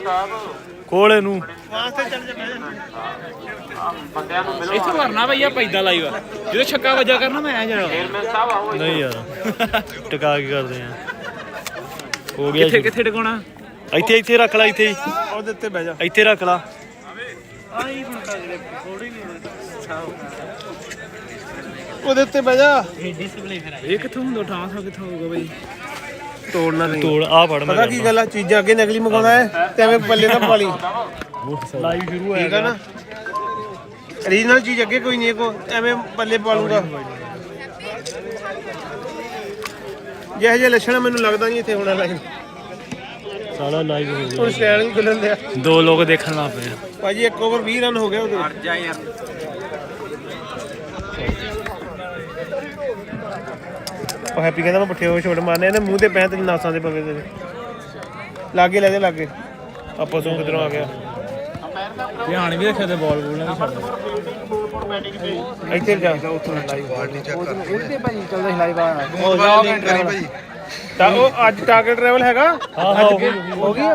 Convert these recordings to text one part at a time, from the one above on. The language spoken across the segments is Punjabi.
ਇਹਨੂੰ ਬੰਦਿਆਂ ਨੂੰ। ਮਿਲੋ ਇੱਥੇ ਕਰਨਾ ਭਈਆ ਪੈਦਾ ਲਾਈਵ। ਜਦੋਂ ਛੱਕਾ ਵੱਜਾ ਕਰਨਾ ਮੈਂ ਆ ਜਾਣਾ। ਚੇਅਰਮੈਨ ਸਾਹਿਬ ਆਓ ਨਹੀਂ ਯਾਰ ਟਿਕਾ ਕੇ ਕਰਦੇ ਆ। ਹੋ ਗਿਆ ਕਿੱਥੇ। ਕਿੱਥੇ ਟਿਕਾਉਣਾ? ਇੱਥੇ ਇੱਥੇ ਰੱਖ ਲੈ ਇੱਥੇ। ਉਹਦੇ ਉੱਤੇ ਬਹਿ ਜਾ। ਇੱਥੇ ਰੱਖ ਲਾ। ਉਹਦੇ ਉੱਤੇ ਬਹਿ ਜਾ। ਇਹ ਕਿੱਥੋਂ ਹੁੰਦਾ? ਠਾਂ ਥਾ ਕਿੱਥੋਂ ਹੋਊਗਾ ਬਈ? ਤੋੜਨਾ ਨਹੀਂ। ਤੋੜ ਆ ਫੜ ਮੈਂ ਪਤਾ ਕੀ ਗੱਲ ਆ ਚੀਜ਼ਾਂ ਅੱਗੇ ਨਕਲੀ ਮੰਗਾਉਣਾ ਹੈ ਤੇ ਐਵੇਂ ਪੱਲੇ ਨਾ ਪਾ ਲਈ। ਲਾਈਵ ਸ਼ੁਰੂ ਠੀਕ ਆ ਨਾ? ਰੀਜਨਲ ਚੀਜ਼ ਅੱਗੇ ਕੋਈ ਨਹੀਂ ਕੋ ਐਵੇਂ ਪੱਲੇ ਪਾ ਲੂੰਗਾ ਜਿਹੇ ਜਿਹੇ ਲੱਛਣ ਆ, ਮੈਨੂੰ ਲੱਗਦਾ ਨਹੀਂ ਇੱਥੇ ਹੋਣਾ ਲਾਈਨ ਸਾਲਾ ਲਾਈਵ ਹੋ ਗਿਆ। ਹੁਣ ਸਟੈਂਡ ਨਹੀਂ ਖੁੱਲਣ ਦਿਆ ਦੋ ਲੋਕ ਦੇਖਣ ਲੱਗ ਪਏ ਭਾਜੀ ਇੱਕ ਓਵਰ 20 ਰਨ ਹੋ ਗਿਆ ਉਹਦੇ। ਜਾ ਯਾਰ। ਉਹ ਹੈਪੀ ਕਹਿੰਦਾ ਮੈਂ ਪੁੱਠੇ ਹੋ ਛੋਟ ਮਾਰਨੇ ਇਹਨੇ ਮੂੰਹ ਤੇ ਪੈਂ ਤੇ ਨਾਸਾਂ ਦੇ ਪਵੇ ਤੇਰੇ। ਲਾਗੇ ਲੈ ਜਾ ਲਾਗੇ। ਆਪਸ ਤੋਂ ਕਿਧਰੋਂ ਆ ਗਿਆ। ਧਿਆਨ ਵੀ ਰੱਖਿਆ ਤੇ ਬਾਲ ਬੂਲ ਨਾ ਛੱਡ ਇੱਥੇ ਜਾ। ਤਾਂ ਉਹ ਅੱਜ ਟਾਰਗੇਟ ਟਰੈਵਲ ਹੈਗਾ। ਹਾਂ ਹਾਂ ਹੋ ਗਿਆ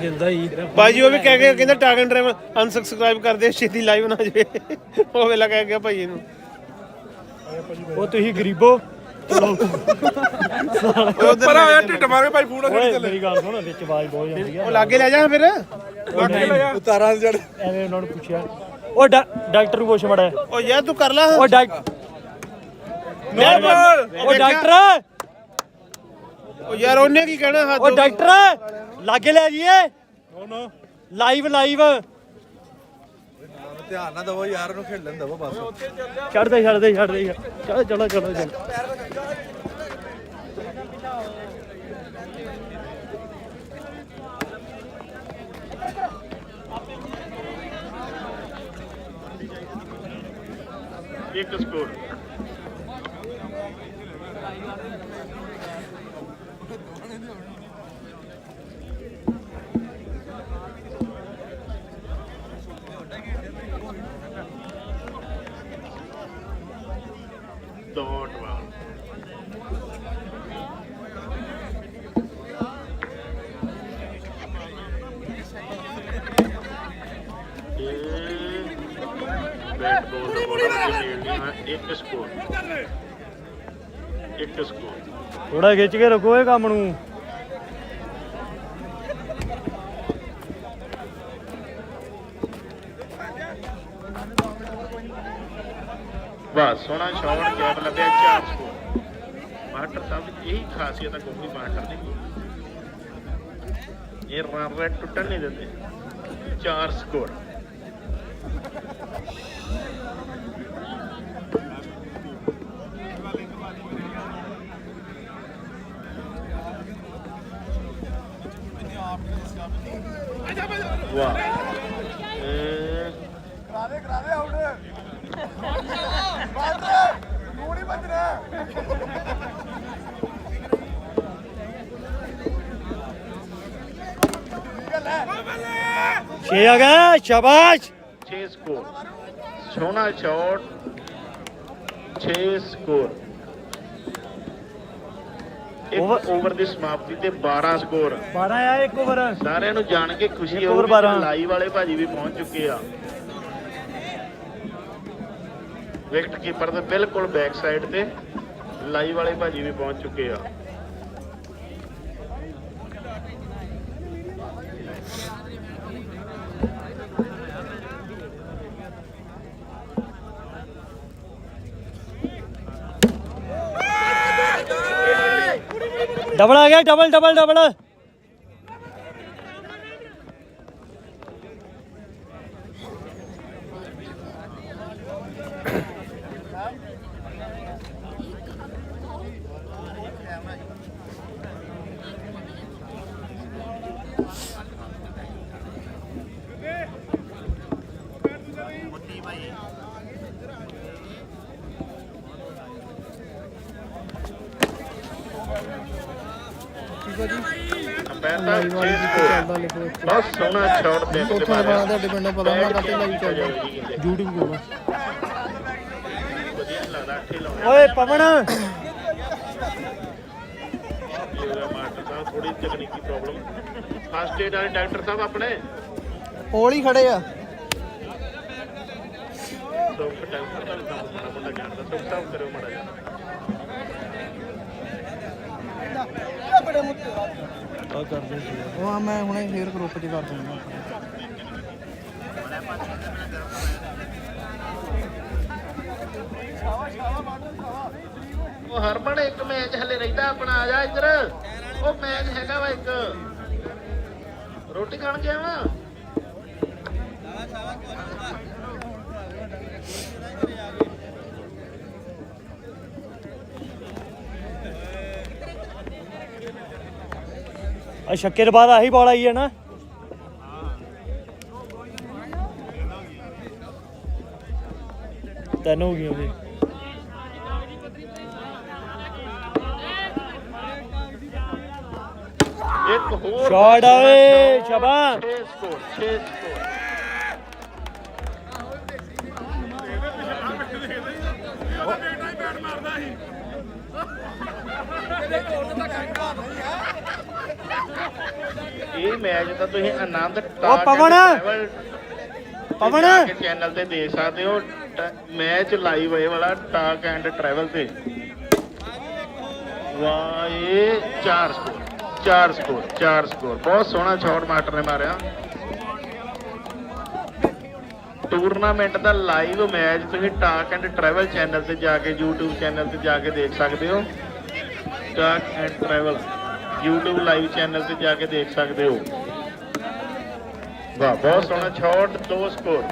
ਜਿੰਦਾ ਹੀ। ਬਾਜੀ ਉਹ ਵੀ ਕਹਿ ਕੇ ਕਹਿੰਦਾ ਟਾਰਗੇਟ ਟਰੈਵਲ ਅਨਸਬਸਕ੍ਰਾਈਬ ਕਰ ਦੇ ਛੇਤੀ ਲਾਈਵ ਨਾ ਜਾਵੇ ਉਹ ਵੇਲਾ ਕਹਿ ਗਿਆ ਭਾਈ ਇਹਨੂੰ। ਉਹ ਤੁਸੀਂ ਗਰੀਬੋ। ਪਰ ਆਇਆ ਢਿੱਡ ਮਾਰ ਕੇ ਭਾਈ ਫੂੜਾ ਓਏ ਮੇਰੀ ਗੱਲ ਸੁਣ ਵਿੱਚ ਆਵਾਜ਼ ਬਹੁਤ ਜਾਂਦੀ ਆ। ਉਹ ਲਾਗੇ ਲੈ ਜਾ ਫਿਰ। ਉਤਾਰਾਂ ਜੜ ਐਵੇਂ ਉਹਨਾਂ ਨੂੰ ਪੁੱਛਿਆ। ਉਹ ਡਾਕਟਰ ਨੂੰ ਪੁੱਛ ਮੜਾ ਉਹ ਯਾਰ ਤੂੰ ਕਰ ਲੈ। ਉਹ ਡਾਕਟਰ ਉਹ ਡਾਕਟਰ। ਉਹ ਯਾਰ ਉਹਨੇ ਕੀ ਕਹਿਣਾ ਹੱਥ ਉਹ ਡਾਕਟਰ ਲਾਗੇ ਲੈ ਜੀਏ ਲਾਈਵ ਲਾਈਵ। ਧਿਆਨ ਨਾ ਦਵੋ ਯਾਰ ਨੂੰ ਖੇਡਣ ਦਵੋ ਬਸ। ਛੱਡ ਦੇ ਛੱਡ ਦੇ ਛੱਡ ਦੇ ਚਲੋ ਚਲੋ ਚਲੋ। ਚਲੋ ਇੱਕ ਇੱਕ ਸਕੋਰ ਇੱਕ ਸਕੋਰ ਥੋੜਾ ਖਿੱਚ ਕੇ ਰੱਖੋ ਇਹ ਕੰਮ ਨੂੰ। ਬਸ ਸੋਹਣਾ ਸ਼ਾਟ ਗੈਪ ਲੱਗਿਆ ਚਾਰ ਸਕੋਰ ਮਾਸਟਰ ਸਾਹਿਬ ਦੀ ਇਹੀ ਖਾਸੀਅਤ ਹੈ ਗੋਪੀ ਮਾਸਟਰ ਦੀ ਇਹ ਰਨ ਰੇਟ ਟੁੱਟਣ ਨਹੀਂ ਦਿੰਦੇ। ਚਾਰ ਸਕੋਰ ਵਾਹ। ਇਹ ਕਰਾਦੇ ਕਰਾਦੇ ਆਊਟ ਬਾਟਰ ਤੂੰ ਨਹੀਂ ਬਚਣਾ ਛੇ ਆ ਗਿਆ ਸ਼ਾਬਾਸ਼। 6 ਸਕੋਰ ਸੋਹਣਾ ਸ਼ਾਟ 6 ਸਕੋਰ ਇੱਕ ਓਵਰ ਦੀ ਸਮਾਪਤੀ ਤੇ 12 ਸਕੋਰ। 12 ਆ ਇੱਕ ਓਵਰ। ਸਾਰਿਆਂ ਨੂੰ ਜਾਣ ਕੇ ਖੁਸ਼ੀ ਹੋਊਗੀ ਬਾਰਾਂ। ਲਾਈਵ ਵਾਲੇ ਭਾਜੀ ਵੀ ਪਹੁੰਚ ਚੁੱਕੇ ਆ। ਵਿਕਟ ਕੀਪਰ ਦੇ ਬਿਲਕੁਲ ਬੈਕ ਸਾਈਡ ਤੇ ਲਾਈਵ ਵਾਲੇ ਭਾਜੀ ਵੀ ਪਹੁੰਚ ਚੁੱਕੇ ਆ। ਡਬਲ ਆ ਗਿਆ ਡਬਲ ਡਬਲ ਡਬਲ ਅੰਪਾਇਰ ਦਾ 6 ਸਕੋਰ ਬਹੁਤ ਸੋਹਣਾ ਸ਼ਾਟ ਦੇ ਕੇ ਮਾਰਿਆ। ਤੁਹਾਡੇ ਪਿੰਡੋਂ ਪਤਾ ਹੋਣਾ ਕਾਤੇ ਲਾਈਵ ਚੱਲਦਾ। YouTube ਕੋਲ ਵਧੀਆ ਲੱਗਦਾ ਅੱਠੇ ਲਾਉਣੇ ਓਏ ਪਵਨ। ਮਾਸਟਰ ਸਾਹਿਬ ਥੋੜੀ ਤਕਨੀਕੀ ਪ੍ਰੋਬਲਮ ਫਸਟ ਏਡ ਵਾਲੇ ਡਾਕਟਰ ਸਾਹਿਬ ਆਪਣੇ ਕੋਲ ਹੀ ਖੜੇ ਆ। ਡਾਕਟਰ ਡਾਕਟਰ ਦਾ ਕੰਮ ਮੋਟਾ ਜਾਣਦਾ ਡਾਕਟਰ ਸਾਹਿਬ ਕਰਿਓ ਮਾੜਾ ਜਿਹਾ। ਆ ਕਰਦੇ ਸੀ। ਉਹ ਆ ਮੈਂ ਹੁਣੇ ਫੇਰ ਗਰੁੱਪ 'ਚ ਕਰ ਦੂੰਗਾ ਉਹ ਹਰਮਨ ਇੱਕ ਮੈਚ ਹਲੇ ਰਹਿੰਦਾ ਆਪਣਾ ਆ ਜਾ ਇੱਧਰ। ਉਹ ਮੈਚ ਹੈਗਾ ਵਾ ਇੱਕ। ਰੋਟੀ ਖਾਣ ਗਿਆ ਵਾ? ਆ ਛੱਕੇ ਤੋਂ ਬਾਅਦ ਆਹੀ ਬਾਲ ਆਈ ਹੈ ਨਾ? ਤਿੰਨ ਹੋ ਗਈਆਂ ਜੀ। ਇੱਕ ਹੋਰ Shot ਆਵੇ, ਸ਼ਾਬਾਸ਼। 6 ਸਕੋਰ 6 ਸਕੋਰ ਇਹ ਮੈਚ ਤਾਂ ਤੁਸੀਂ ਆਨੰਦ ਉਹ ਪਵਨ! ਪਵਨ! ਚੈਨਲ ਤੇ ਦੇਖ ਸਕਦੇ ਹੋ ਮੈਚ ਲਾਈਵ ਇਹ ਵਾਲਾ ਟਾਕ ਐਂਡ ਟਰੈਵਲ ਤੇ। ਇਹ 4 ਸਕੋਰ 4 ਸਕੋਰ 4 ਸਕੋਰ ਬਹੁਤ ਸੋਹਣਾ ਸ਼ਾਟ ਮਾਸਟਰ ਨੇ ਮਾਰਿਆ। ਟੂਰਨਾਮੈਂਟ ਦਾ ਲਾਈਵ ਮੈਚ ਤੁਸੀਂ ਟਾਕ ਐਂਡ ਟਰੈਵਲ ਚੈਨਲ ਤੇ ਜਾ ਕੇ YouTube ਚੈਨਲ ਤੇ ਜਾ ਕੇ ਦੇਖ ਸਕਦੇ ਹੋ। Talk and travel YouTube live channel ਤੇ ਜਾ ਕੇ ਦੇਖ ਸਕਦੇ ਹੋ। ਵਾਹ ਬਹੁਤ ਸੋਹਣਾ ਸ਼ਾਟ ਦੋ score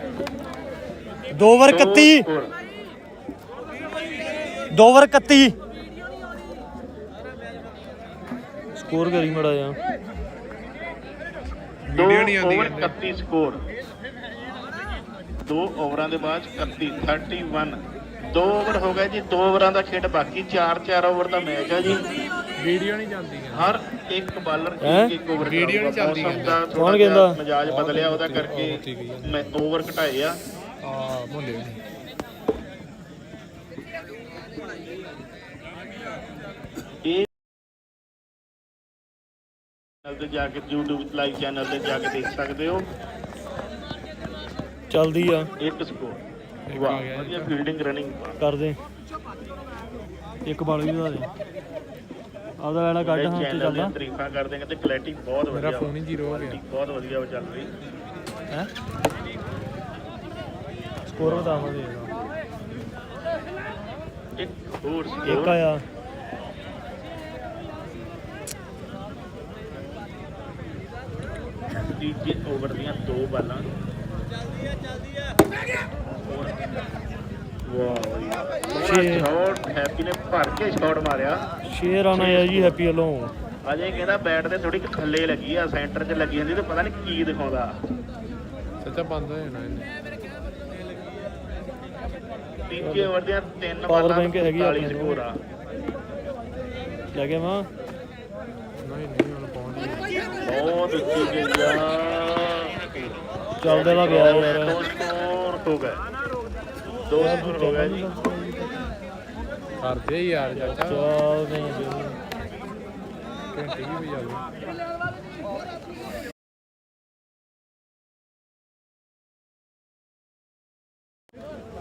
2 over 31 score 2 over 31 score ਕਰੀ ਮੜਾ ਜਾ ਦੋ ਓਵਰ 31 ਸਕੋਰ ਦੋ ਓਵਰਾਂ ਦੇ ਬਾਅਦ 31 31 ਦੋ ਓਵਰ ਹੋ ਗਏ ਜੀ ਦੋ ਓਵਰਾਂ ਦਾ ਖੇਡ ਬਾਕੀ 4-4 ਓਵਰ ਦਾ ਮੈਚ ਹੈ ਜੀ। ਵੀਡੀਓ ਨਹੀਂ ਚੱਲਦੀ ਹਰ ਇੱਕ ਬਾਲਰ ਹੈਂ? ਇੱਕ ਇੱਕ ਓਵਰ ਵੀਡੀਓ ਨਹੀਂ ਚੱਲਦੀ ਮੌਸਮ ਦਾ ਕੌਣ ਕਹਿੰਦਾ? ਮਜਾਜ ਬਦਲਿਆ ਉਹਦਾ ਕਰਕੇ ਮੈਂ ਓਵਰ ਘਟਾਏ ਆ। ਆ ਮੁੱਲੇ ਇਹ ਚੈਨਲ ਤੇ ਜਾ ਕੇ YouTube ਲਾਈਵ ਚੈਨਲ ਤੇ ਜਾ ਕੇ ਦੇਖ ਸਕਦੇ ਹੋ। ਚੱਲਦੀ ਆ। ਇੱਕ ਸਕੋਰ ਵਾਹ ਵਧੀਆ ਫੀਲਡਿੰਗ ਰਨਿੰਗ ਕਰ ਦੇ ਇੱਕ ਬਾਲ ਵੀ ਵਧਾ ਦੇ। ਆਪਦਾ ਲੈਣਾ ਕੱਢ ਹਾਂ ਤੇ ਚੱਲਦਾ। ਤਾਰੀਫਾਂ ਕਰਦੇ ਕਹਿੰਦੇ ਕੁਆਲਿਟੀ ਬਹੁਤ ਵਧੀਆ ਮੇਰਾ ਫੋਨ ਹੀ ਜ਼ੀਰੋ ਹੋ ਗਿਆ। ਬਹੁਤ ਵਧੀਆ ਉਹ ਚੱਲ ਰਹੀ। ਹੈ? ਸਕੋਰ ਵਧਾਵਾਂਗੇ। ਇੱਕ ਹੋਰ ਇੱਕ ਸਕੋਰ ਆਇਆ। ਤੀਜੇ ਓਵਰ ਦੀਆਂ ਦੋ ਬਾਲਾਂ। ਵਾਹ ਛੇ। ਸ਼ਾਟ ਹੈਪੀ ਨੇ ਭਰ ਕੇ ਸ਼ਾਟ ਮਾਰਿਆ। ਸ਼ੇਰ ਆਣਾ ਆ ਜੀ ਹੈਪੀ ਵੱਲੋਂ। ਅਜੇ ਕਹਿੰਦਾ ਬੈਟ ਤੇ ਥੋੜੀ ਥੱਲੇ ਲੱਗੀ ਆ ਸੈਂਟਰ 'ਚ ਲੱਗੀ ਹੁੰਦੀ ਤੇ ਪਤਾ ਨਹੀਂ ਕੀ ਦਿਖਾਉਂਦਾ। ਸੱਚਾ ਬੰਦ ਹੋ ਜਾਣਾ ਇਹਨੇ ਤੀਜੇ ਓਵਰ ਦੀਆਂ ਤਿੰਨ Power ਬਾਲਾਂ bank ਹੈਗੀ ਆ 40 ਆਪਣੇ ਸਕੋਰ ਆ। ਲੈ ਗਿਆ ਮਾਂ। ਨਹੀਂ ਨਹੀਂ ਹੁਣ ਪਹੁੰਚ ਗਈ ਬਹੁਤ ਉੱਚੀ ਗਈ ਆ। ਚੱਲਦਾ ਵਾ ਗਿਆ ਯਾਰ ਦੋ ਸਕੋਰ ਹੋ ਗਏ। ਦੋ ਸਕੋਰ ਹੋ ਗਏ ਜੀ। ਕਰਦੇ ਯਾਰ ਚਾਚਾ ਚੱਲਦੇ ਆ ਜੀ। ਘੰਟੇ ਹੀ ਵਜਾ ਲਓ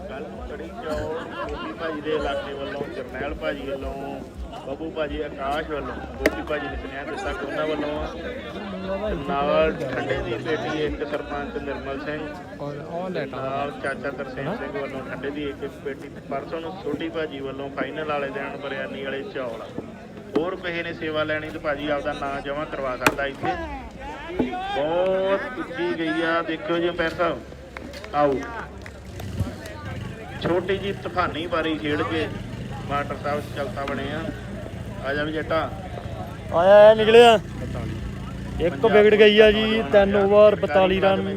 ਕੱਲ ਕੜੀ ਚੌਲ ਗੋਪੀ ਭਾਜੀ ਦੇ ਇਲਾਕੇ ਵੱਲੋਂ ਜਰਨੈਲ ਭਾਜੀ ਵੱਲੋਂ ਬੱਬੂ ਭਾਜੀ ਆਕਾਸ਼ ਵੱਲੋਂ ਗੋਪੀ ਭਾਜੀ ਨੇ ਸੁਨੇਹਾ ਦਿੱਤਾ ਕਿ ਉਹਨਾਂ ਵੱਲੋਂ ਨਾਲ ਠੰਡੇ ਦੀ ਬੇਟੀ ਇੱਕ ਸਰਪੰਚ ਨਿਰਮਲ ਸਿੰਘ ਔਰ ਉਹ ਲੈਟਾਂ ਨਾਲ ਚਾਚਾ ਤਰਸੇਮ ਸਿੰਘ ਵੱਲੋਂ ਠੰਡੇ ਦੀ ਇੱਕ ਬੇਟੀ ਪਰਸੋਂ ਨੂੰ ਛੋਟੀ ਭਾਜੀ ਵੱਲੋਂ ਫਾਈਨਲ ਵਾਲੇ ਦਿਨ ਬਰਿਆਨੀ ਵਾਲੇ ਚੌਲ। ਹੋਰ ਕਿਸੇ ਨੇ ਸੇਵਾ ਲੈਣੀ ਤੇ ਭਾਜੀ ਆਪਦਾ ਨਾਂ ਜਮ੍ਹਾਂ ਕਰਵਾ ਸਕਦਾ ਇੱਥੇ। ਬਹੁਤ ਉੱਚੀ ਗਈ ਆ ਦੇਖੋ ਜੀ ਸਾਹਿਬ। ਆਓ। ਛੋਟੀ ਜੀ ਤੂਫਾਨੀ ਬਾਰੀ ਖੇਡ ਕੇ ਮਾਸਟਰ ਸਾਹਿਬ ਚਲਤਾ ਬਣੇ ਆ। ਆ ਜਾ ਵੀ ਜੱਟਾ। ਆਇਆ ਆਇਆ ਨਿਕਲਿਆ। ਇੱਕ ਵਿਕਟ ਗਈ ਆ ਜੀ 3 ਓਵਰ 42 ਰਨ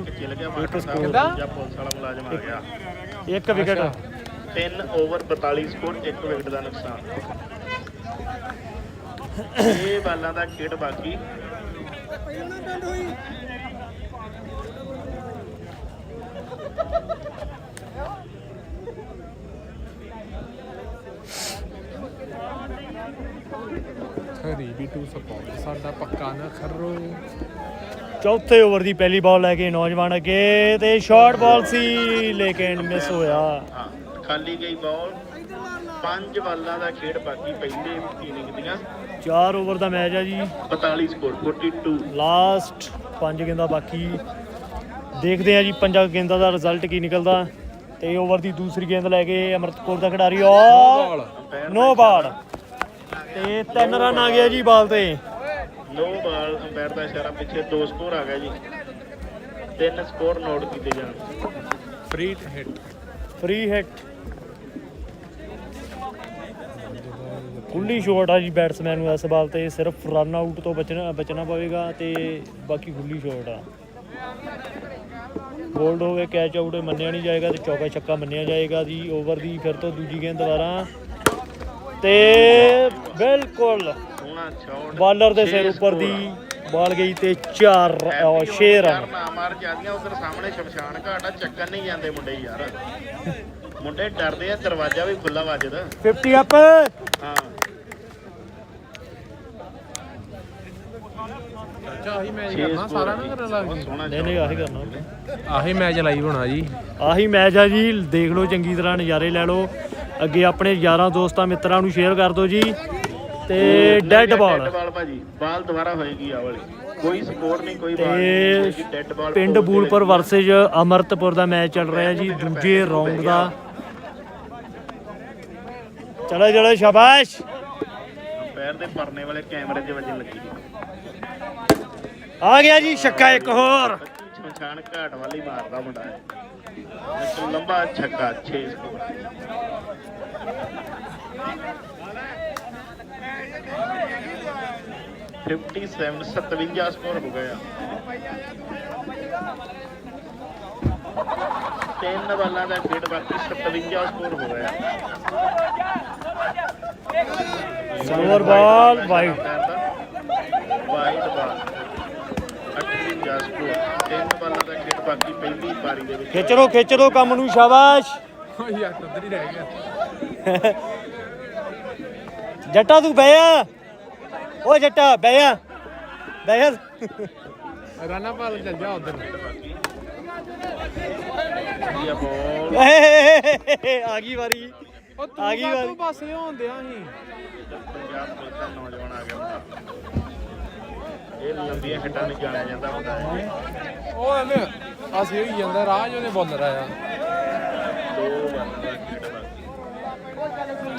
ਇੱਕ ਸਕੋਰ। ਦੂਜਾ ਪੁਲਿਸ ਵਾਲਾ ਮੁਲਾਜ਼ਮ ਆ ਗਿਆ। ਇੱਕ ਵਿਕਟ। 3 ਓਵਰ 42 ਸਕੋਰ 1 ਵਿਕਟ ਦਾ ਨੁਕਸਾਨ। ਇਹ ਬਾਲਾਂ ਦਾ ਖੇਡ ਬਾਕੀ। ਟੂ ਸਪੋਰਟ ਸਾਡਾ ਪੱਕਾ ਨਾ ਖਰੋ ਚੌਥੇ ਓਵਰ ਦੀ ਪਹਿਲੀ ਬਾਲ ਲੈ ਕੇ ਨੌਜਵਾਨ ਅੱਗੇ ਤੇ ਸ਼ਾਰਟ ਬਾਲ ਸੀ ਲੇਕਿਨ ਮਿਸ ਹੋਇਆ। ਹਾਂ ਖਾਲੀ ਗਈ ਬਾਲ ਪੰਜ ਬਾਲਾਂ ਦਾ ਖੇਡ ਬਾਕੀ ਪਹਿਲੇ ਇਨਿੰਗ ਦੀਆਂ। 4 ਓਵਰ ਦਾ ਮੈਚ ਆ ਜੀ। 42 ਸਕੋਰ 42 ਲਾਸਟ 5 ਗੇਂਦਾਂ ਬਾਕੀ। ਦੇਖਦੇ ਆ ਜੀ ਪੰਜਾਂ ਗੇਂਦਾਂ ਦਾ ਰਿਜ਼ਲਟ ਕੀ ਨਿਕਲਦਾ। ਤੇ ਓਵਰ ਦੀ ਦੂਸਰੀ ਗੇਂਦ ਲੈ ਕੇ ਅਮਰਤਕੌਰ ਦਾ ਖਿਡਾਰੀ ਔਰ ਨੋ ਬਾਲ ਤੇ ਤਿੰਨ ਰਨ ਆ ਗਿਆ ਜੀ ਬਾਲ ਤੇ। ਨੋ ਬਾਲ ਅੰਪਾਇਰ ਦਾ ਇਸ਼ਾਰਾ ਪਿੱਛੇ ਦੋ ਸਕੋਰ ਆ ਗਿਆ ਜੀ। ਤਿੰਨ ਸਕੋਰ ਨੋਟ ਕੀਤੇ ਜਾਣ। ਫ੍ਰੀ ਹਿੱਟ ਫ੍ਰੀ ਹਿੱਟ ਖੁੱਲੀ ਸ਼ਾਟ ਆ ਜੀ ਬੈਟਸਮੈਨ ਨੂੰ ਇਸ ਬਾਲ ਤੇ। ਸਿਰਫ ਰਨ ਆਊਟ ਤੋਂ ਬਚਣਾ ਬਚਣਾ ਪਵੇਗਾ ਤੇ ਬਾਕੀ ਖੁੱਲੀ ਸ਼ਾਟ ਆ। ਬੋਲਡ ਹੋਵੇ ਕੈਚ ਆਊਟ ਮੰਨਿਆ ਨਹੀਂ ਜਾਏਗਾ ਤੇ ਚੌਕਾ ਛੱਕਾ ਮੰਨਿਆ ਜਾਏਗਾ ਜੀ। ਓਵਰ ਦੀ ਫਿਰ ਤੋਂ ਦੂਜੀ ਗੇਂਦ ਦੁਬਾਰਾ। ਤੇ ਬਿਲਕੁਲ ਬਾਲਰ ਦੇ ਸਿਰ ਉੱਪਰ ਦੀ ਬਾਲ ਗਈ ਤੇ 4 6 ਰਨ ਨਾ ਮਾਰ ਜਾਂਦੀਆਂ ਉਧਰ ਸਾਹਮਣੇ ਸ਼ਮਸ਼ਾਨ ਘਾਟ ਆ ਚੱਕਰ ਨਹੀਂ ਜਾਂਦੇ ਮੁੰਡੇ ਯਾਰ। ਮੁੰਡੇ ਡਰਦੇ ਆ ਦਰਵਾਜ਼ਾ ਵੀ ਖੁੱਲਾ ਵੱਜਦਾ 50 ਅਪ ਹਾਂ ਅੱਛਾ ਆਹੀ ਮੈਚ ਕਰਨਾ ਸਾਰਾ ਨਾ। ਕਰਨ ਲੱਗ ਨਹੀਂ ਨਹੀਂ ਆਹੀ ਕਰਨਾ ਆਹੀ ਮੈਚ ਲਾਈਵ ਹੋਣਾ ਜੀ। ਆਹੀ ਮੈਚ ਆ ਜੀ ਦੇਖ ਲਓ ਚੰਗੀ ਤਰ੍ਹਾਂ ਨਜ਼ਾਰੇ ਲੈ ਲਓ। ਅੱਗੇ ਆਪਣੇ ਯਾਰਾਂ ਦੋਸਤਾਂ ਮਿੱਤਰਾਂ ਨੂੰ ਸ਼ੇਅਰ ਕਰ ਦਿਓ ਜੀ। ਤੇ ਡੈੱਡ ਬਾਲ ਡੈਡ ਬਾਲ ਭਾਜੀ। ਬਾਲ ਦੁਬਾਰਾ ਹੋਏਗੀ ਆ ਵਾਲੀ। ਕੋਈ ਸਕੋਰ ਨਹੀਂ ਕੋਈ ਬਾਲ ਨਹੀਂ ਤੇ ਡੈਡ ਬਾਲ ਪਿੰਡ ਬੂਲਪੁਰ ਵਰਸੇਜ ਅਮਰਤਪੁਰ ਦਾ ਮੈਚ ਚੱਲ ਰਿਹਾ ਜੀ ਦੂਜੇ ਰਾਉਂਡ ਦਾ। ਚਲੋ ਚਲੋ ਸ਼ਾਬਾਸ਼। ਪੈਰ ਦੇ ਪਰਨੇ ਵਾਲੇ ਕੈਮਰੇ 'ਚ ਵੱਜਣ ਲੱਗੀ ਆ ਗਿਆ ਜੀ ਛੱਕਾ ਇੱਕ ਹੋਰ। ਸ਼ਮਸ਼ਾਨ ਘਾਟ ਵਾਲੀ ਮਾਰਦਾ ਮੁੰਡਾ ਹੈ ਇੱਕ ਲੰਬਾ ਛੱਕਾ 6 ਸਕੋਰ। ਫਿਫਟੀ ਸੈਵਨ 57 ਸਕੋਰ ਹੋ ਗਿਆ। ਤਿੰਨ ਬਾਲਾਂ ਦਾ ਖੇਡ ਬਾਕੀ 57 ਸਕੋਰ ਹੋ ਗਿਆ। ਸੋਵਰ ball wide wide ball 58 score ਤਿੰਨ ਬਾਲਾਂ ਦਾ ਖੇਡ ਬਾਕੀ ਪਹਿਲੀ ਪਾਰੀ ਦੇ ਵਿੱਚ। ਖਿੱਚ ਲਓ ਖਿੱਚ ਲਓ ਕੰਮ ਨੂੰ ਸ਼ਾਬਾਸ਼। ਓ ਯਾਰ ਉੱਧਰ ਹੀ ਰਹਿ ਗਿਆ। ਜੱਟਾ ਤੂੰ ਬਹਿ ਜਾ। ਓ ਜੱਟਾ ਬਹਿ ਜਾ। ਬਹਿ ਜਾ। ਰਾਣਾ ਪਾਲ ਚੱਲ ਜਾ ਉਧਰ ਆ ਗਈ ਵਾਰੀ। ਉਹ ਆ ਤੂੰ ਗਈ ਕਾ ਵਾਰੀ। ਤੂੰ ਪਾਸੇ ਹੁੰਦਿਆ ਸੀ ਪੰਜਾਬ ਦਾ ਨੌਜਵਾਨ ਆ ਗਿਆ ਇਹ ਲੰਬੀਆਂ ਹਿੱਟਾਂ ਨਹੀਂ ਜਾਣਿਆ ਜਾਂਦਾ ਹੁੰਦਾ ਹੈ ਉਹ ਐਵੇਂ ਅਸੀਂ ਹੋਈ ਜਾਂਦਾ ਰਾਜ ਉਹਨੇ ਬੋਲਰ ਆਇਆ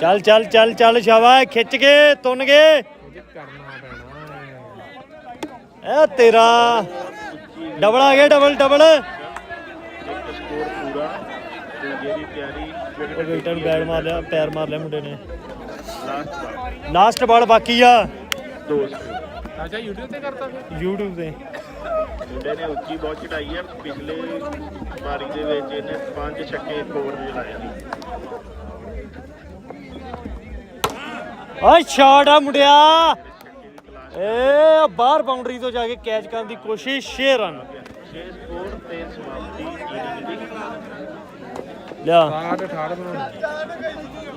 ਚੱਲ ਚੱਲ ਚੱਲ ਚੱਲ ਸ਼ਾਬਾਸ਼ ਖਿੱਚ ਕੇ ਤੁੰਨ ਗਏ ਉਹਦੇ ਕਰਨਾ ਪੈਣਾ। ਇਹ ਤੇਰਾ। ਡਬਲ ਆ ਗਿਆ ਡਬਲ ਡਬਲ। ਇੱਕ ਸਕੋਰ ਪੂਰਾ ਦੂਜੇ ਦੀ ਤਿਆਰੀ ਉਹ ਵਿਕਟਰ ਨੂੰ ਬੈਟ ਮਾਰ ਲਿਆ ਪੈਰ ਮਾਰ ਲਿਆ ਮੁੰਡੇ ਨੇ। ਲਾਸਟ ਬਾਲ ਲਾਸਟ ਬਾਲ ਬਾਕੀ ਆ। ਦੋ ਸਕੋਰ। ਅੱਛਾ YouTube ਤੇ ਕਰਤਾ ਫਿਰ? YouTube ਤੇ। ਮੁੰਡੇ ਨੇ ਉੱਚੀ ਬਹੁਤ ਚੜਾਈ ਹੈ ਪਿਛਲੇ ਪਾਰੀ ਦੇ ਵਿੱਚ ਇਹਨੇ ਪੰਜ ਛੱਕੇ ਇੱਕ ਓਵਰ ਦੇ ਲਾਏ ਓਏ ਸ਼ਾਟ ਆ ਮੁੰਡਿਆ। ਏ ਬਾਹਰ ਬਾਉਂਡਰੀ ਤੋਂ ਜਾ ਕੇ ਕੈਚ ਕਰਨ ਦੀ ਕੋਸ਼ਿਸ਼ 6 ਰਨ 6 ਸਕੋਰ ਤੇ ਸਮਾਪਤੀ ਲਿਆ। ਸਾਡ ਠਾੜ ਬਣਾਉਣਾ।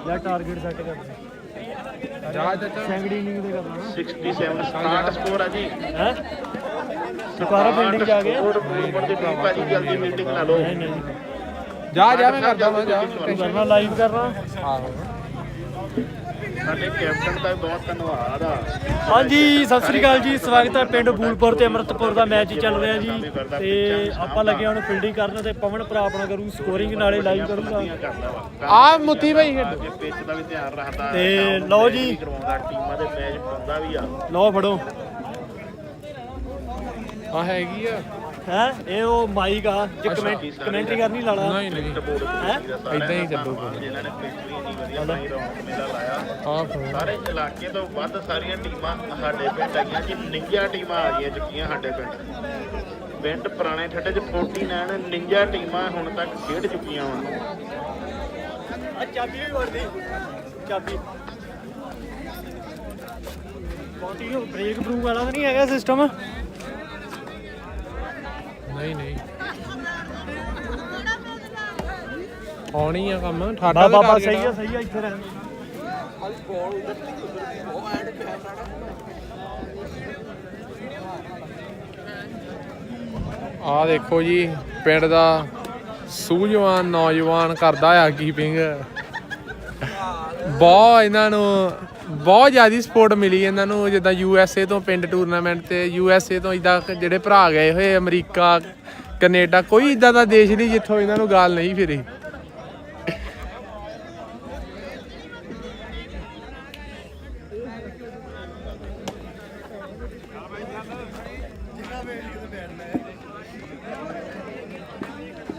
ਲੈ ਟਾਰਗੇਟ ਸੈੱਟ ਕਰ। ਸੈਂਗੜੀ ਇਨਿੰਗ ਦੇ ਕਰਨਾ 67 60 ਸਕੋਰ ਆ ਜੀ ਹੈ? ਦੁਬਾਰਾ ਬਿਲਡਿੰਗ ਜਾ ਕੇ ਸਕੋਰ ਉੱਪਰ ਦੇ ਵੀ ਭਾਜੀ ਜਲਦੀ ਮੀਟਿੰਗ ਲਾ ਲਓ ਨਹੀਂ ਨਹੀਂ ਜਾ ਜਾ ਮੈਂ ਕਰਦਾ ਮੈਂ ਜਾ। ਕਰਨਾ ਲਾਈਵ ਕਰਨਾ ਆਹੋ ਸਾਡੇ ਕੈਪਟਨ ਦਾ ਬਹੁਤ ਧੰਨਵਾਦ ਆ। ਹਾਂਜੀ ਸਤਿ ਸ੍ਰੀ ਅਕਾਲ ਜੀ। ਸਵਾਗਤ ਹੈ ਪਿੰਡ ਬੂਲਪੁਰ ਤੇ ਅਮਰਤਪੁਰ ਦਾ ਮੈਚ ਚੱਲ ਰਿਹਾ ਜੀ। ਤੇ ਆਪਾਂ ਲੱਗੇ ਹੁਣ ਫੀਲਡਿੰਗ ਕਰਨ ਤੇ ਪਵਨ ਭਰਾ ਆਪਣਾ ਕਰੂ ਸਕੋਰਿੰਗ ਨਾਲੇ ਲਾਈਵ ਕਰੂਗਾ। ਆ ਮੁੱਤੀ ਭਾਈ ਪਿੱਚ ਦਾ ਵੀ ਧਿਆਨ ਰੱਖਦਾ। ਤੇ ਲਓ ਜੀ। ਟੀਮਾਂ ਦੇ ਮੈਚ ਪਾਉਂਦਾ ਵੀ ਆ। ਲਓ ਫੜੋ। ਆ ਹੈਗੀ ਆ। ਹੈ? ਇਹ ਉਹ ਮਾਈਕ ਆ ਜੇ ਕਮੈਂਟ ਕਮੈਂਟਰੀ ਕਰਨੀ ਲਾਲਾ। ਨਹੀਂ ਨਹੀਂ। ਹੈ? ਏਦਾਂ ਹੀ ਚੱਲੂਗਾ। ਜਿਨ੍ਹਾਂ ਨੇ ਵੀ ਇੰਨੀ ਵਧੀਆ ਬਣਾਈ ਰੌਣਕ ਮੇਲਾ ਲਾਇਆ। ਆ ਫੋਨ ਸਾਰੇ ਇਲਾਕੇ ਤੋਂ ਵੱਧ ਸਾਰੀਆਂ ਟੀਮਾਂ ਸਾਡੇ ਪਿੰਡ ਆਈਆਂ ਜੀ 49 ਟੀਮਾਂ ਆ ਗਈਆਂ ਚੁੱਕੀਆਂ ਸਾਡੇ ਪਿੰਡ। ਪਿੰਡ ਪੁਰਾਣੇ ਠੱਡੇ 'ਚ 49 49 ਟੀਮਾਂ ਹੁਣ ਤੱਕ ਖੇਡ ਚੁੱਕੀਆਂ ਵਾ। ਆ ਚਾਬੀ ਵੀ ਵਰਦੀ। ਚਾਬੀ। ਉਹ ਬ੍ਰੇਕ ਬਰੂਕ ਵਾਲਾ ਤਾਂ ਨਹੀਂ ਹੈਗਾ ਸਿਸਟਮ ਨਹੀਂ ਨਹੀਂ। ਆਉਣੀ ਆ ਕੰਮ ਠਾਡਾ ਬਾਬਾ ਸਹੀ ਆ ਸਹੀ ਆ ਇੱਥੇ ਰਹਿ ਆ ਦੇਖੋ ਜੀ ਪਿੰਡ ਦਾ ਸੂਝਵਾਨ ਨੌਜਵਾਨ ਕਰਦਾ ਆ ਕੀਪਿੰਗ ਬਹੁਤ ਇਹਨਾਂ ਨੂੰ ਬਹੁਤ ਜ਼ਿਆਦਾ ਸਪੋਰਟ ਮਿਲੀ ਇਹਨਾਂ ਨੂੰ ਜਿੱਦਾਂ ਯੂ ਐਸ ਏ ਤੋਂ ਪਿੰਡ ਟੂਰਨਾਮੈਂਟ ਤੇ ਯੂ ਐਸ ਏ ਤੋਂ ਇਦਾਂ ਜਿਹੜੇ ਭਰਾ ਗਏ ਹੋਏ ਅਮਰੀਕਾ ਕੈਨੇਡਾ ਕੋਈ ਇਦਾਂ ਦਾ ਦੇਸ਼ ਨਹੀਂ ਜਿੱਥੋਂ ਇਹਨਾਂ ਨੂੰ ਗੱਲ ਨਹੀਂ ਫਿਰੀ।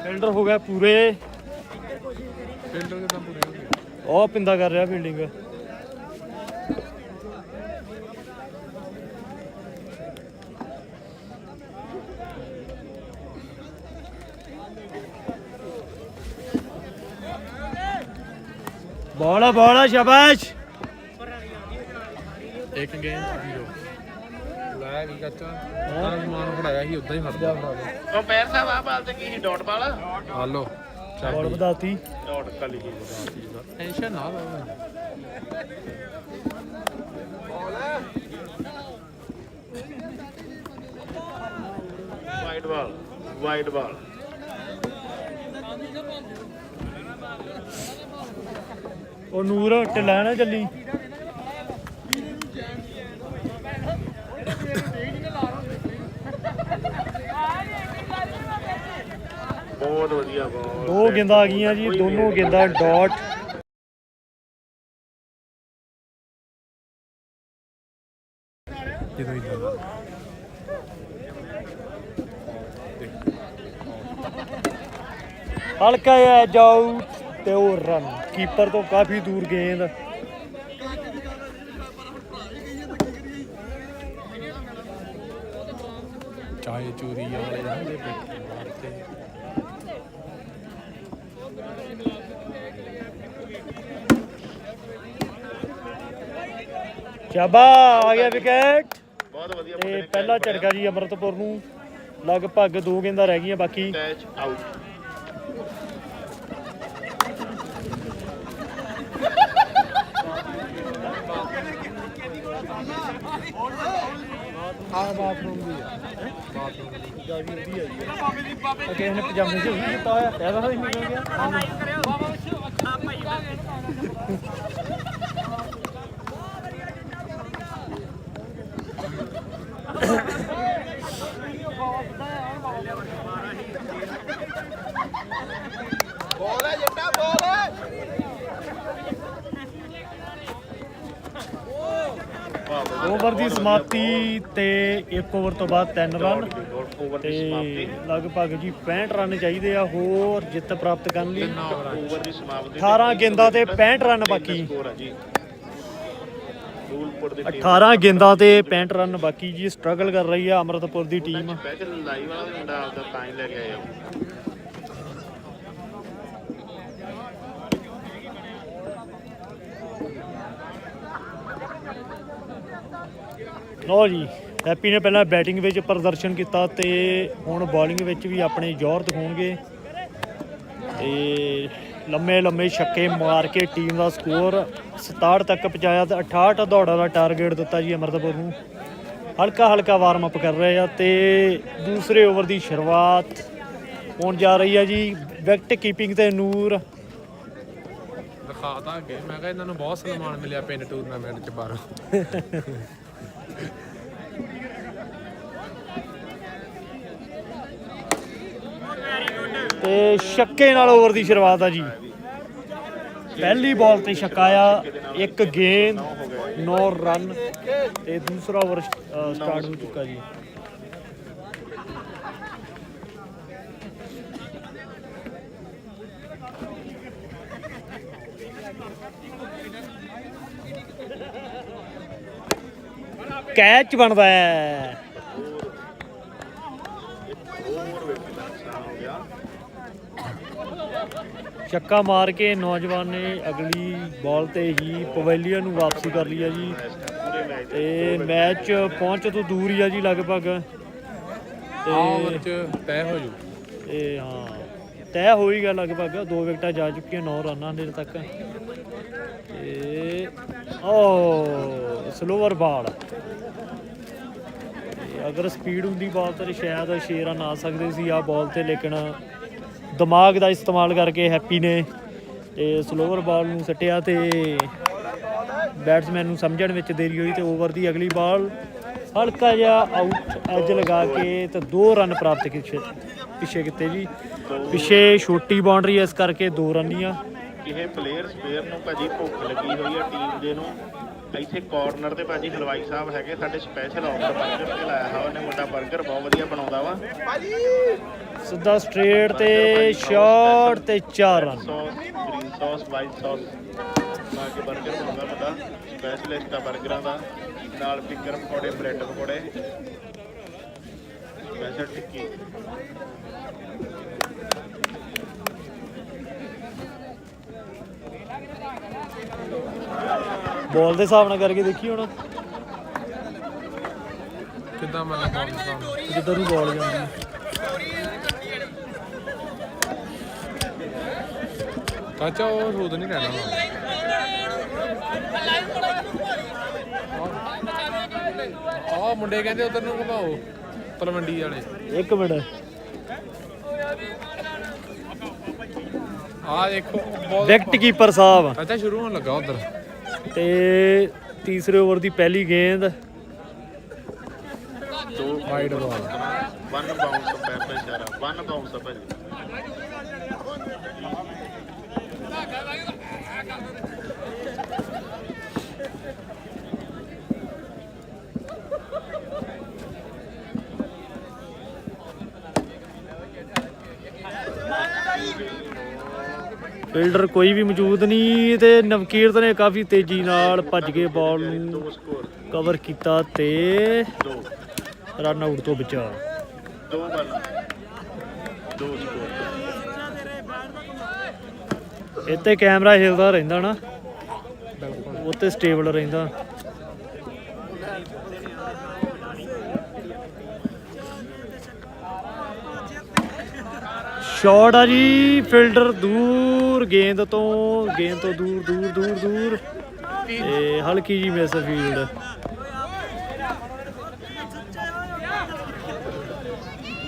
ਫਿਲਟਰ ਹੋ ਗਿਆ ਪੂਰੇ। ਪਿੰਡ ਕਿਦਾਂ ਪੂਰੇ ਉਹ ਪਿੰਦਾ ਕਰ ਰਿਹਾ ਫੀਲਡਿੰਗ ਬੋਲਾ ਬੋਲਾ ਸ਼ਾਬਾਸ਼। ਇੱਕ ਗੇਮ ਜ਼ੀਰੋ ਲਾਇਆ ਕੀ ਕੱਚਾ ਹਾਂ ਮਾਨ ਫੜਾਇਆ ਸੀ ਉਦਾਂ ਹੀ ਫੜਦਾ ਕੰਪੇਅਰ ਸਾਹਿਬ ਆ ਬਾਲ ਤੇ ਕੀ ਸੀ ਡਾਟ ਬਾਲ? ਹਾਲੋ ਬੋਲ ਵਧਾਤੀ ਡਾਟ ਕਾਲੀ ਜੀ ਟੈਨਸ਼ਨ ਨਾ ਲਓ। Wide ball wide ball. ਉਹ ਨੂਰ ਢਿੱਲਾ ਨਾ ਚੱਲੀ। ਬਹੁਤ ਵਧੀਆ ਬਾਲ ਦੋ ਗੇਂਦਾਂ ਆ ਗਈਆਂ ਜੀ ਦੋਨੋਂ ਗੇਂਦਾਂ ਡਾਟ। ਹਲਕਾ ਜਿਹਾ ਜਾਊ। ਤੇ ਉਹ ਰਨ ਕੀਪਰ ਤੋਂ ਕਾਫੀ ਦੂਰ ਗੇਂਦ ਚਾਹੇ ਚੋਰੀ ਵਾਲੇ ਜਾਂਦੇ ਬੈਠੇ ਮਾਰਤੇ ਚਾਬਾ ਆ ਗਿਆ ਵਿਕਟ ਬਹੁਤ ਵਧੀਆ ਤੇ ਪਹਿਲਾ ਝਟਕਾ ਜੀ ਅਮਰਤਪੁਰ ਨੂੰ। ਲਗਭਗ ਦੋ ਗੇਂਦਾਂ ਰਹਿ ਗਈਆਂ ਬਾਕੀ। ਕੈਚ ਆਊਟ ਆਹ ਬਾਥਰੂਮ ਦੀ ਆ। ਅਕੇ ਇਹਨੇ ਪਜਾਮੇ ਚ ਵੀ ਕੀਤਾ ਹੋਇਆ। ਹੋਈ ਨਹੀਂ ਗਿਆ। ਓਵਰ ਦੀ ਸਮਾਪਤੀ ਤੇ 1 ਓਵਰ ਤੋਂ ਬਾਅਦ 3 ਰਨ ਓਵਰ ਦੀ ਤੇ ਸਮਾਪਤੀ ਲਗਭਗ ਜੀ 65 ਰਨ ਚਾਹੀਦੇ ਆ ਹੋਰ ਜਿੱਤ ਪ੍ਰਾਪਤ ਕਰਨ ਲਈ ਓਵਰ ਦੀ ਸਮਾਪਤੀ 18 ਗੇਂਦਾਂ ਤੇ 65 ਰਨ ਬਾਕੀ। ਸਕੋਰ ਹੈ ਜੀ। ਰੂਲਪੁਰ ਦੀ ਟੀਮ 18 ਗੇਂਦਾਂ ਤੇ 65 ਰਨ ਬਾਕੀ ਜੀ ਸਟਰਗਲ ਕਰ ਰਹੀ ਆ ਅਮਰਤਪੁਰ ਦੀ ਟੀਮ ਸਪੈਸ਼ਲ ਲਾਈਵ ਵਾਲਾ ਮੁੰਡਾ ਆਪਦਾ ਤਾਂ ਹੀ ਲੈ ਕੇ ਆਇਆ। ਲਓ ਜੀ ਹੈਪੀ ਨੇ ਪਹਿਲਾਂ ਬੈਟਿੰਗ ਵਿੱਚ ਪ੍ਰਦਰਸ਼ਨ ਕੀਤਾ ਤੇ ਹੁਣ ਬੋਲਿੰਗ ਵਿੱਚ ਵੀ ਆਪਣੇ ਜ਼ੋਰ ਦਿਖਾਉਣਗੇ। ਤੇ ਲੰਮੇ ਲੰਮੇ ਛੱਕੇ ਮਾਰ ਕੇ ਟੀਮ ਦਾ ਸਕੋਰ 67 ਤੱਕ ਪਹੁੰਚਾਇਆ ਤੇ 68 ਦੌੜਾਂ ਦਾ ਟਾਰਗੇਟ ਦਿੱਤਾ ਜੀ ਅਮਰਤਪੁਰ ਨੂੰ। ਹਲਕਾ ਹਲਕਾ ਵਾਰਮ ਅਪ ਕਰ ਰਹੇ ਆ ਤੇ ਦੂਸਰੇ ਓਵਰ ਦੀ ਸ਼ੁਰੂਆਤ ਹੋਣ ਜਾ ਰਹੀ ਆ ਜੀ। ਵਿਕਟ ਕੀਪਿੰਗ ਤੇ ਨੂਰ। ਦਿਖਾਤਾ ਅੱਗੇ ਮੈਂ ਕਿਹਾ ਇਹਨਾਂ ਨੂੰ ਬਹੁਤ ਸਨਮਾਨ ਮਿਲਿਆ ਪਿੰਡ ਟੂਰਨਾਮੈਂਟ ਚ ਬਾਹਰੋਂ। ਤੇ ਛੱਕੇ ਨਾਲ ਓਵਰ ਦੀ ਸ਼ੁਰੂਆਤ ਆ ਜੀ। ਪਹਿਲੀ ਬਾਲ ਤੇ ਛੱਕਾ ਆ, ਇੱਕ ਗੇਂਦ 9 ਰਨ ਤੇ ਦੂਸਰਾ ਓਵਰ ਸਟਾਰਟ ਹੋ ਚੁੱਕਾ ਜੀ। ਕੈਚ ਬਣਦਾ ਹੈ। ਹੋ ਛੱਕਾ ਮਾਰ ਕੇ ਨੌਜਵਾਨ ਨੇ ਅਗਲੀ ਬਾਲ ਤੇ ਹੀ ਪਵੇਲੀਅਨ ਨੂੰ ਵਾਪਸੀ ਕਰ ਲਈ ਆ ਜੀ। ਤੇ ਮੈਚ ਪਹੁੰਚ ਤੋਂ ਦੂਰ ਹੀ ਆ ਜੀ ਲਗਭਗ। ਤੇ ਤੈਅ ਹੋ ਜੂ। ਇਹ ਹਾਂ ਤੈਅ ਹੋ ਹੀ ਗਿਆ ਲਗਭਗ। ਦੋ ਵਿਕਟਾਂ ਜਾ ਚੁੱਕੀਆਂ 9 ਰਨਾਂ ਦੇ ਤੱਕ। ਤੇ ਓ ਸਲੋਵਰ ਬਾਲ। ਅਗਰ ਸਪੀਡ ਹੁੰਦੀ ਬਾਲ ਤੇ ਸ਼ਾਇਦ ਛੇ ਰਨ ਆ ਸਕਦੇ ਸੀ ਆ ਬਾਲ ਤੇ, ਲੇਕਿਨ ਦਿਮਾਗ ਦਾ ਇਸਤੇਮਾਲ ਕਰਕੇ ਹੈਪੀ ਨੇ ਤੇ ਸਲੋਵਰ ਬਾਲ ਨੂੰ ਸੱਟਿਆ ਤੇ ਬੈਟਸਮੈਨ ਨੂੰ ਸਮਝਣ ਵਿੱਚ ਦੇਰੀ ਹੋਈ ਤੇ ਓਵਰ ਦੀ ਅਗਲੀ ਬਾਲ ਹਲਕਾ ਜਿਹਾ ਆਊਟ ਐਜ ਲਗਾ ਕੇ ਤੇ ਦੋ ਰਨ ਪ੍ਰਾਪਤ ਕੀਤੇ, ਪਿੱਛੇ ਕੀਤੇ ਜੀ। ਪਿੱਛੇ ਛੋਟੀ ਬਾਉਂਡਰੀ ਇਸ ਕਰਕੇ ਦੋ ਰਨ ਹੀ ਇਹ ਪਲੇਅਰ ਸਪੇਅਰ ਨੂੰ ਭਾਜੀ ਭੁੱਖ ਲੱਗੀ ਹੋਈ ਆ ਟੀਮ ਦੇ ਨੂੰ। ਇੱਥੇ ਕਾਰਨਰ ਤੇ ਭਾਜੀ ਹਲਵਾਈ ਸਾਹਿਬ ਹੈਗੇ ਸਾਡੇ ਸਪੈਸ਼ਲ ਆਫਰ ਬਰਗਰ ਤੇ ਲਾਇਆ ਹੈ ਉਹਨੇ ਮੁੰਡਾ ਬਰਗਰ ਬਹੁਤ ਵਧੀਆ ਬਣਾਉਂਦਾ ਵਾ। ਭਾਜੀ। ਸਿੱਧਾ ਸਟ੍ਰੇਟ ਤੇ ਸ਼ਾਰਟ ਤੇ ਚਾਰ run sauce green sauce white sauce ਬਣਾ ਬਰਗਰ ਬਣਾਉਂਦਾ ਮੁੰਡਾ ਸਪੈਸ਼ਲਿਸਟ ਆ ਬਰਗਰਾਂ ਦਾ। ਨਾਲ ਪਿੱਕਰ ਪਕੌੜੇ ਬ੍ਰੈਡ ਪਕੌੜੇ। ਸਪੈਸ਼ਲ ਟਿੱਕੀ। ਬਾਲ ਦੇ ਹਿਸਾਬ ਨਾਲ ਕਰਕੇ ਦੇਖੀ ਹੁਣ ਕਿੱਦਾਂ ਮੈਂ ਦਾ ਹਿਸਾਬ? ਜਿੱਧਰ ਨੂੰ ਬਾਲ ਜਾਂਦੀ ਹੈ। ਚਾਚਾ ਉਹ ਰੋਦ ਨਹੀਂ ਰਹਿਣਾ ਆ ਮੁੰਡੇ ਕਹਿੰਦੇ ਉਧਰ ਨੂੰ ਘਮਾਓ ਤਲਵੰਡੀ ਵਾਲੇ ਇੱਕ ਮਿੰਟ ਆ ਦੇਖੋ ਵਿਕਟ ਕੀਪਰ ਸਾਹਿਬ। ਚਾਚਾ ਸ਼ੁਰੂ ਹੋਣ ਲੱਗਾ ਉਧਰ। ਤੇ ਤੀਸਰੇ ਓਵਰ ਦੀ ਪਹਿਲੀ ਗੇਂਦ। ਦੋ ਵਾਈਡ ਬਾਲ ਵਨ ਬਾਉਂਸ ਪੈਪੇ ਇਸ਼ਾਰਾ ਵਨ ਬਾਉਂਸ ਭਾਜੀ ਫੀਲਡਰ ਕੋਈ ਵੀ ਮੌਜੂਦ ਨਹੀਂ ਤੇ ਨਵਕੀਰਤ ਨੇ ਕਾਫੀ ਤੇਜ਼ੀ ਨਾਲ ਭੱਜ ਕੇ ਬਾਲ ਨੂੰ ਕਵਰ ਕੀਤਾ ਤੇ ਰਨ ਆਊਟ ਤੋਂ ਬਚਾ। ਦੋ ਬਾਲਾਂ ਦੋ ਸਕੋਰ ਇੱਥੇ ਕੈਮਰਾ ਹਿਲਦਾ ਰਹਿੰਦਾ ਨਾ ਉੱਤੇ ਸਟੇਬਲ ਰਹਿੰਦਾ। ਸ਼ਾਟ ਆ ਜੀ, ਫੀਲਡਰ ਦੂਰ। ਗੇਂਦ ਤੋਂ ਗੇਂਦ ਤੋਂ ਦੂਰ ਦੂਰ ਦੂਰ ਦੂਰ। ਤੇ ਹਲਕੀ ਜੀ ਮਿਸ ਫੀਲਡ।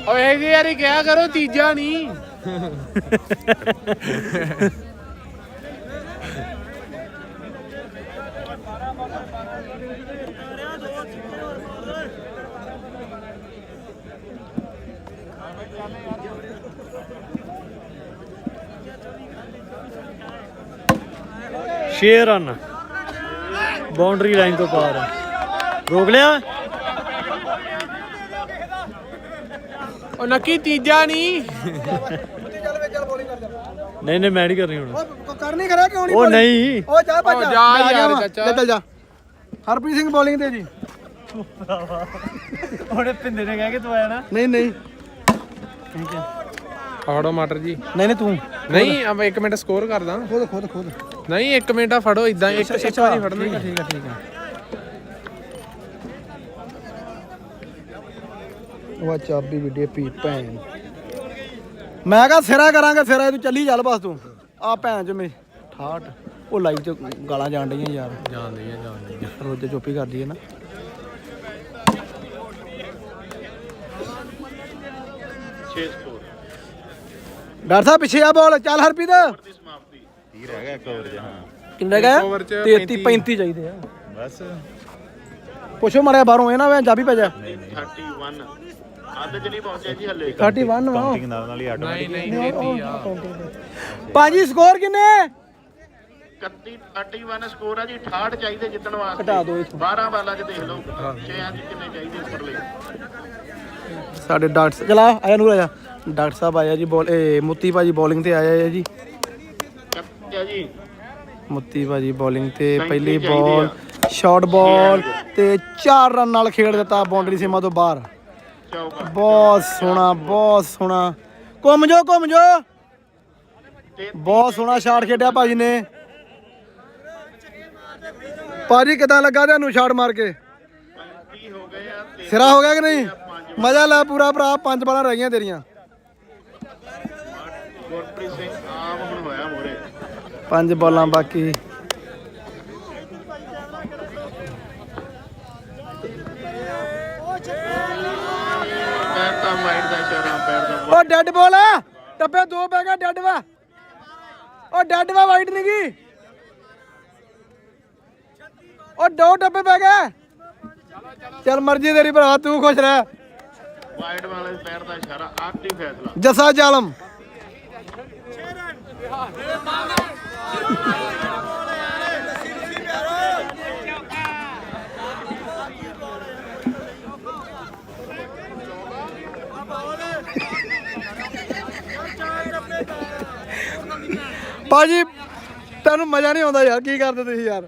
ਓਏ ਯਾਰੀ ਕਿਹਾ ਕਰੋ ਤੀਜਾ ਨਹੀਂ। ਛੇ ਰਨ ਬਾਉਂਡਰੀ ਲਾਈਨ ਤੋਂ ਪਾਰ। ਰੋਕ ਲਿਆ? ਉਹ ਨੱਕੀ ਤੀਜਾ ਨਹੀਂ ਨਹੀਂ ਨਹੀਂ ਮੈਂ ਨਹੀਂ ਕਰਨੀ ਹੁਣ। ਉਹ ਕਰਨੀ ਖੜਾ ਕਿਉਂ ਨਹੀਂ ਉਹ ਨਹੀਂ। ਉਹ ਜਾ ਭੱਜ ਜਾ। ਯਾਰ। ਚਾਚਾ। ਚੱਲ ਜਾ। ਹਰਪ੍ਰੀਤ ਸਿੰਘ ਬੋਲਿੰਗ ਤੇ ਜੀ। ਉਹਨੇ ਪਿੰਦੇ ਨੇ ਕਹਿ ਕੇ ਤੂੰ ਆਇਆ ਨਾ। ਨਹੀਂ ਨਹੀਂ। ਫੜੋ ਮਾਟਰ ਜੀ। ਨਹੀਂ ਨਹੀਂ ਤੂੰ। ਨਹੀਂ ਆ ਮੈਂ 1 ਮਿੰਟ ਸਕੋਰ ਕਰਦਾ ਖੁਦ ਖੁਦ ਖੁਦ ਨਹੀਂ 1 ਮਿੰਟ ਆ ਫੜੋ ਇਦਾਂ ਇੱਕ ਇੱਕ ਵਾਰੀ ਫੜਨਾ ਠੀਕ ਹੈ ਠੀਕ ਹੈ ਠੀਕ ਉਹ ਚਾਬੀ ਵੀਡੀਓ ਪੀ ਭੈਣ। ਮੈਂ ਕਹਾ ਸਿਰਾ ਕਰਾਂਗੇ ਸਿਰਾ ਤੂੰ ਚੱਲੀ ਚੱਲ ਬਸ ਤੂੰ। ਆ ਭੈਣ ਚ ਮੇ। ਠਾਠ। ਉਹ ਲਾਈਵ ਚ ਗਾਲਾਂ ਜਾਣ ਡਈਆਂ ਯਾਰ। ਜਾਣਦੇ ਆ ਜਾਣਦੇ ਆ ਰੋਜ਼ ਚੁੱਪੀ ਕਰਦੀ ਹੈ ਨਾ। 6 ਸਕੋਰ ਡਾਕਟਰ ਸਾਹਿਬ ਪਿੱਛੇ ਆ ਬੋਲ। ਚੱਲ ਹਰਪ੍ਰੀਤ। ਕਿੰਨੇ over ਚ 33 35 ਚਾਹੀਦੇ ਆ। ਬਸ। ਪੁੱਛੋ ਮੜਿਆ ਬਾਹਰੋਂ ਇਹ ਨਾ ਵੇ ਜਾਬੀ ਪੈ ਜਾ। 31 ਅੱਧ ਚ ਨਹੀਂ ਪਹੁੰਚਿਆ ਜੀ ਹੱਲੇ। 31 ਵਾ ਕਾਊਂਟਿੰਗ ਨਾਲ ਨਾਲ ਹੀ ਨਹੀਂ ਨਹੀਂ ਤੇਤੀ ਆ। ਭਾਜੀ ਸਕੋਰ ਕਿੰਨੇ? 31 31 ਸਕੋਰ ਆ ਜੀ 68 ਚਾਹੀਦੇ ਜਿੱਤਣ ਵਾਸਤੇ। ਘਟਾ ਦਿਓ ਇੱਥੋਂ। 12 ਬਾਲਾਂ 'ਚ ਦੇਖ ਲਓ 6 ਅੱਜ ਕਿੰਨੇ ਚਾਹੀਦੇ ਉੱਪਰਲੇ। ਸਾਡੇ ਡਾਕਟਰ ਚਲਾ ਆਇਆ ਨੂਰ ਆਇਆ। ਡਾਕਟਰ ਸਾਹਿਬ ਆਇਆ ਜੀ ਬੋਲ ਇਹ ਮੁੱਤੀ ਭਾਜੀ ਬੋਲਿੰਗ ਤੇ ਆਇਆ ਹੈ ਜੀ। ਜੀ? ਮੁੱਤੀ ਭਾਜੀ ਬੋਲਿੰਗ ਤੇ ਪਹਿਲੀ ਬਾਲ ਸ਼ਾਰਟ ਬਾਲ ਤੇ 4 ਰਨ ਨਾਲ ਖੇਡ ਦਿੱਤਾ ਬਾਉਂਡਰੀ ਸੀਮਾ ਤੋਂ ਬਾਹਰ। ਬਹੁਤ ਸੋਹਣਾ ਬਹੁਤ ਸੋਹਣਾ। ਘੁੰਮ ਜੋ ਘੁੰਮ ਜੋ। ਬਹੁਤ ਸੋਹਣਾ ਸ਼ਾਟ ਖੇਡਿਆ ਭਾਜੀ ਨੇ। ਭਾਜੀ ਕਿਦਾਂ ਲੱਗਾ ਤੁਹਾਨੂੰ ਸ਼ਾਟ ਮਾਰ ਕੇ? 35 ਹੋ ਗਏ ਆ ਤੇ ਸਿਰਾ ਹੋ ਗਿਆ ਕਿ ਨਹੀਂ? ਮਜ਼ਾ ਲੈ ਪੂਰਾ ਭਰਾ ਪੰਜ ਬਾਲਾਂ ਰਹਿ ਗਈਆਂ ਤੇਰੀਆਂ। ਗੁਰਪ੍ਰੀਤ ਸਿੰਘ ਆਮ ਹੁਣ ਹੋਇਆ ਪੰਜ ਬਾਲਾਂ ਬਾਕੀ। ਉਹ ਡੈਡ ਬੋਲ। ਆ ਟੱਪੇ ਦੋ ਪੈ ਗਿਆ ਡੈਡ ਵਾ। ਉਹ ਡੈਡ ਵਾ ਵਾਈਟ ਨਹੀਂ ਗਈ ਉਹ ਦੋ ਟੱਪੇ ਪੈ ਗਏ ਚੱਲ ਮਰਜ਼ੀ ਤੇਰੀ ਭਰਾ ਤੂੰ ਖੁਸ਼ ਰਹਿ। ਵਾਈਡ ਵਾਲੇ ਪੈਰ ਦਾ ਇਸ਼ਾਰਾ ਆਖਰੀ ਫੈਸਲਾ। ਜਸਾ ਜਾਲਮ। ਭਾਜੀ ਤੈਨੂੰ ਮਜ਼ਾ ਨਹੀਂ ਆਉਂਦਾ ਯਾਰ ਕੀ ਕਰਦੇ ਤੁਸੀਂ ਯਾਰ?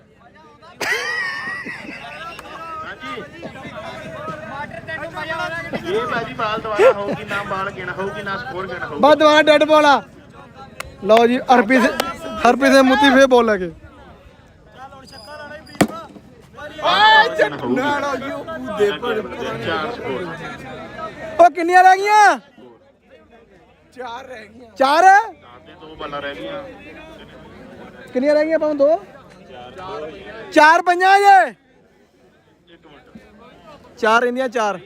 ਇਹ ਬਾਜੀ ਬਾਲ ਦੁਆਰਾ ਹੋਊਗੀ ਨਾ ਬਾਲ ਗਿਣਾ ਹੋਊਗੀ ਨਾ ਸਕੋਰ ਗਿਣਾ ਹੋਊਗੀ। ਬਸ ਦੁਬਾਰਾ ਡੈਡ ਬੋਲ ਆ। ਲਓ ਜੀ ਹਰਪੀ ਸੇ ਹਰਪੀ ਮੁੱਤੀ ਫੇ ਬੋਲ ਲਗੇ ਉਹ ਕਿੰਨੀਆਂ ਰਹਿ ਗਈਆਂ? ਚਾਰ? ਰਹਿ ਗਈਆਂ ਚਾਰ ਦੋ ਬਾਲਾਂ ਰਹਿ ਗਈਆਂ ਕਿੰਨੀਆਂ ਰਹਿ ਗਈਆਂ ਪਾਉਂ ਦੋ? ਚਾਰ ਪੰਜਾਂ ਜੇ। ਚਾਰ ਇੰਦੀਆਂ ਚਾਰ।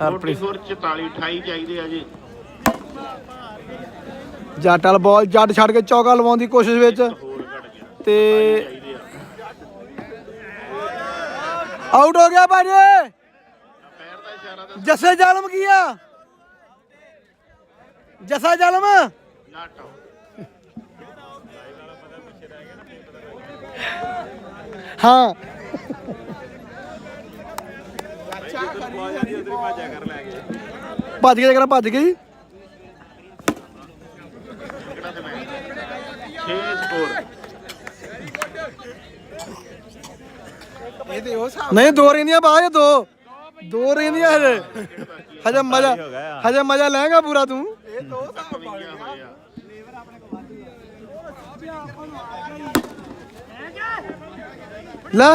ਹਰਪ੍ਰੀਤ 44 28 ਚਾਹੀਦੇ ਆ ਜੀ। ਜੱਟ ਵਾਲ ਬਾਲ ਜੱਟ ਛੱਡ ਕੇ ਚੌਕਾ ਲਵਾਉਣ ਦੀ ਕੋਸ਼ਿਸ਼ ਵਿੱਚ ਤੇ ਆਊਟ ਹੋ ਗਿਆ ਭਾਜੀ ਜੱਸੇ ਜਾਲਮ ਕੀ ਆ? ਜੱਸਾ ਜਾਲਮ? ਹਾਂ। ਭੱਜ ਕੇ ਜਰਾ ਭੱਜ ਗਈ ਕਿਹੜਾ ਤੇ ਮੈਂ 6 ਸਕੋਰ ਨਹੀਂ ਦੋ ਰਹਿੰਦੀਆਂ ਬਾਅਦ ਦੋ। ਦੋ ਰਹਿੰਦੀਆਂ ਹਜੇ। ਹਜੇ ਮਜ਼ਾ ਹਜੇ ਮਜ਼ਾ ਲੈਗਾ ਪੂਰਾ ਤੂੰ। ਲੈ।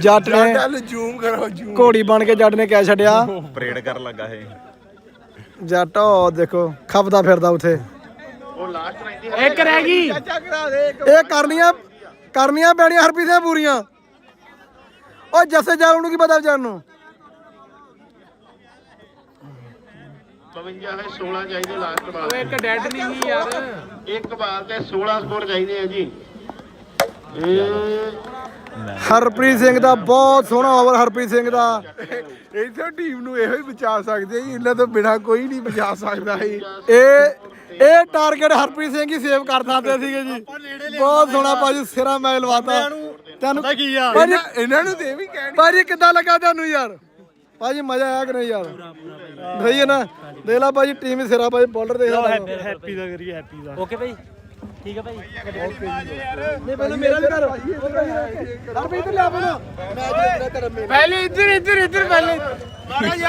ਜੱਟ ਨੇ ਜ਼ੂਮ ਕਰੋ ਜ਼ੂਮ ਘੋੜੀ ਬਣ ਕੇ ਜੱਟ ਨੇ ਕਹਿ ਛੱਡਿਆ? ਪਰੇਡ ਕਰਨ ਲੱਗਾ ਇਹ। ਜੱਟ ਉਹ ਦੇਖੋ ਖਪਦਾ ਫਿਰਦਾ ਉਥੇ ਉਹ ਲਾਸਟ ਰਹਿੰਦੀ ਹੈ ਇੱਕ ਰਹਿ ਗਈ। ਇਹ ਕਰਨੀਆਂ ਕਰਨੀਆਂ ਪੈਣੀਆਂ ਹਰਪ੍ਰੀਤ ਦੀਆਂ ਪੂਰੀਆਂ। ਉਹ ਜੱਸੇ ਜਾਲ ਨੂੰ ਕੀ ਪਤਾ ਵਿਚਾਰ ਨੂੰ? 52 ਹੈ 16 ਚਾਹੀਦੇ ਲਾਸਟ ਬਾਲ ਇੱਕ ਡੈਡ ਨਹੀਂ ਯਾਰ। ਇੱਕ ਬਾਲ ਤੇ 16 ਸਕੋਰ ਚਾਹੀਦੇ ਆ ਜੀ। ਇਹ ਹਰਪ੍ਰੀਤ ਸਿੰਘ ਦਾ ਬਹੁਤ ਸੋਹਣਾ ਓਵਰ ਹਰਪ੍ਰੀਤ ਸਿੰਘ ਦਾ। ਇੱਥੇ ਟੀਮ ਨੂੰ ਇਹੋ ਹੀ ਬਚਾ ਸਕਦੇ ਜੀ। ਇਹਨਾਂ ਤੋਂ ਬਿਨਾ ਕੋਈ ਨਹੀਂ ਬਚਾ ਸਕਦਾ ਜੀ। ਇਹ ਇਹ ਟਾਰਗੇਟ ਹਰਪ੍ਰੀਤ ਸਿੰਘ ਹੀ ਸੇਵ ਕਰ ਸਕਦੇ ਸੀਗੇ ਜੀ। ਬਹੁਤ ਸੋਹਣਾ ਭਾਜੀ ਸਿਰਾ ਮੈਚ ਲਵਾਤਾ। ਤੈਨੂੰ ਪਤਾ ਕੀ ਆ? ਭਾਜੀ ਇਹਨਾਂ ਨੂੰ ਤੇ ਵੀ ਕਹਿਣ ਭਾਜੀ ਕਿੱਦਾਂ ਲੱਗਾ ਤੁਹਾਨੂੰ ਯਾਰ? ਭਾਜੀ ਮਜ਼ਾ ਆਇਆ ਕਿ ਨਹੀਂ ਯਾਰ? ਸਹੀ ਹੈ ਨਾ? ਦੇਖ ਲਾ ਭਾਜੀ ਟੀਮ ਸਿਰਾ ਭਾਜੀ ਬੋਲਰ ਦੇਖ ਲਾ। ਹੈਪੀ ਦਾ ਕਰੀਏ ਹੈਪੀ ਦਾ। ਓਕੇ ਭਾਈ। ਠੀਕ ਹੈ ਭਾਈ ਨਹੀਂ ਪਹਿਲਾਂ ਮੇਰਾ ਵੀ ਕਰ ਹਰਪ੍ਰੀਤ ਇੱਧਰ ਲਿਆ ਪਹਿਲਾਂ ਮੈਂ ਤੇਰਾ ਪਹਿਲੇ ਇੱਧਰ ਇੱਧਰ ਇੱਧਰ ਪਹਿਲੇ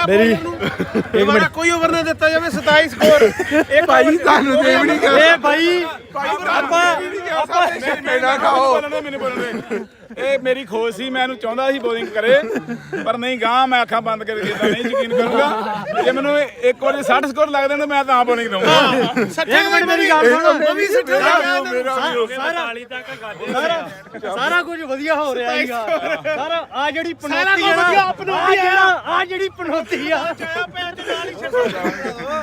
ਮੇਰੀ ਇੱਕ ਮਿੰਟ ਕੋਈ ਓਵਰ ਨਾ ਦਿੱਤਾ ਜਾਵੇ 27 ਸਕੋਰ ਇਹ ਭਾਈ ਤੁਹਾਨੂੰ ਤੇ ਵੀ ਨਹੀਂ ਇਹ ਭਾਈ ਆਪਾਂ ਕਹਿਣਾ ਖਾਓ ਮੈਨੂੰ ਬੋਲਣੇ ਇਹ ਮੇਰੀ ਖੋਜ ਸੀ ਮੈਂ ਇਹਨੂੰ ਚਾਹੁੰਦਾ ਸੀ ਬੋਲਿੰਗ ਕਰੇ ਪਰ ਨਹੀਂ ਗਾਂ ਮੈਂ ਅੱਖਾਂ ਬੰਦ ਕਰਕੇ ਇਦਾਂ ਨਹੀਂ ਯਕੀਨ ਕਰੂੰਗਾ। ਜੇ ਮੈਨੂੰ ਇੱਕ ਵਾਰੀ 60 ਸਕੋਰ ਲੱਗ ਤਾਂ ਮੈਂ ਤਾਂ ਬੋਲਿੰਗ ਦਊਂਗਾ। ਇੱਕ ਮਿੰਟ ਮੇਰੀ ਗੱਲ ਸੁਣ ਉਹ ਵੀ ਸਿੱਟੇ ਮੇਰਾ ਵੀ ਹੋ ਗਿਆ ਸਾਰਾ ਸਾਰਾ ਸਾਰਾ ਕੁਝ ਵਧੀਆ ਹੋ ਰਿਹਾ ਹੈਗਾ। ਸਾਰਾ ਆ ਜਿਹੜੀ ਪਨੌਤੀ ਆ ਨਾ ਆ ਜਿਹੜਾ ਆ ਜਿਹੜੀ ਪਨੌਤੀ ਆ।